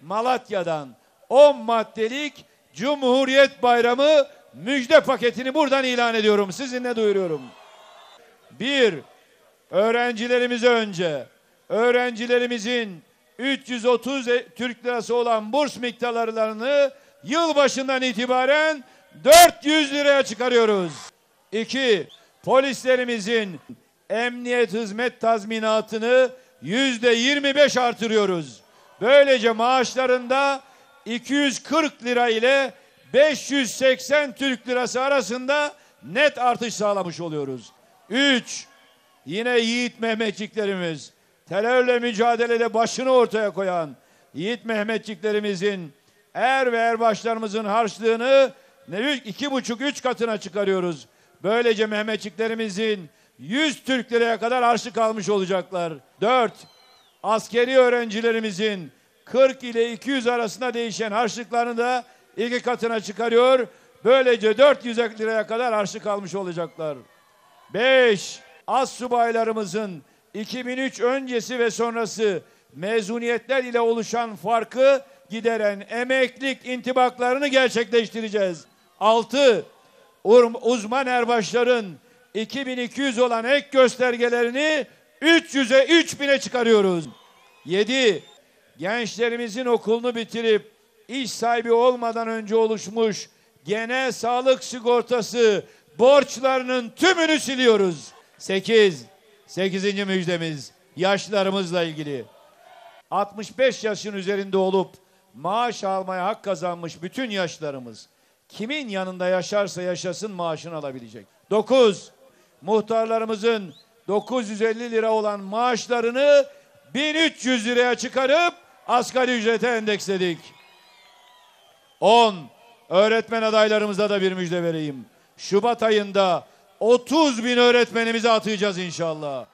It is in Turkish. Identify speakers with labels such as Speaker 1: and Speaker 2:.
Speaker 1: Malatya'dan 10 maddelik Cumhuriyet Bayramı müjde paketini buradan ilan ediyorum. Sizinle duyuruyorum. Bir, öğrencilerimize önce öğrencilerimizin 330 e- Türk lirası olan burs miktarlarını yılbaşından itibaren 400 liraya çıkarıyoruz. İki, polislerimizin emniyet hizmet tazminatını yüzde 25 artırıyoruz. Böylece maaşlarında 240 lira ile 580 Türk lirası arasında net artış sağlamış oluyoruz. 3. Yine yiğit Mehmetçiklerimiz terörle mücadelede başını ortaya koyan yiğit Mehmetçiklerimizin er ve erbaşlarımızın harçlığını iki buçuk üç katına çıkarıyoruz. Böylece Mehmetçiklerimizin 100 Türk liraya kadar harçlık almış olacaklar. 4. Askeri öğrencilerimizin 40 ile 200 arasında değişen harçlıklarını da iki katına çıkarıyor. Böylece 400 liraya kadar harçlık almış olacaklar. 5. Az subaylarımızın 2003 öncesi ve sonrası mezuniyetler ile oluşan farkı gideren emeklilik intibaklarını gerçekleştireceğiz. 6. Uzman erbaşların 2200 olan ek göstergelerini 300'e 3000'e çıkarıyoruz. 7. Gençlerimizin okulunu bitirip iş sahibi olmadan önce oluşmuş genel sağlık sigortası borçlarının tümünü siliyoruz. 8. 8. müjdemiz yaşlılarımızla ilgili. 65 yaşın üzerinde olup maaş almaya hak kazanmış bütün yaşlarımız kimin yanında yaşarsa yaşasın maaşını alabilecek. 9. Muhtarlarımızın 950 lira olan maaşlarını 1300 liraya çıkarıp asgari ücrete endeksledik. 10. Öğretmen adaylarımıza da bir müjde vereyim. Şubat ayında 30 bin öğretmenimizi atayacağız inşallah.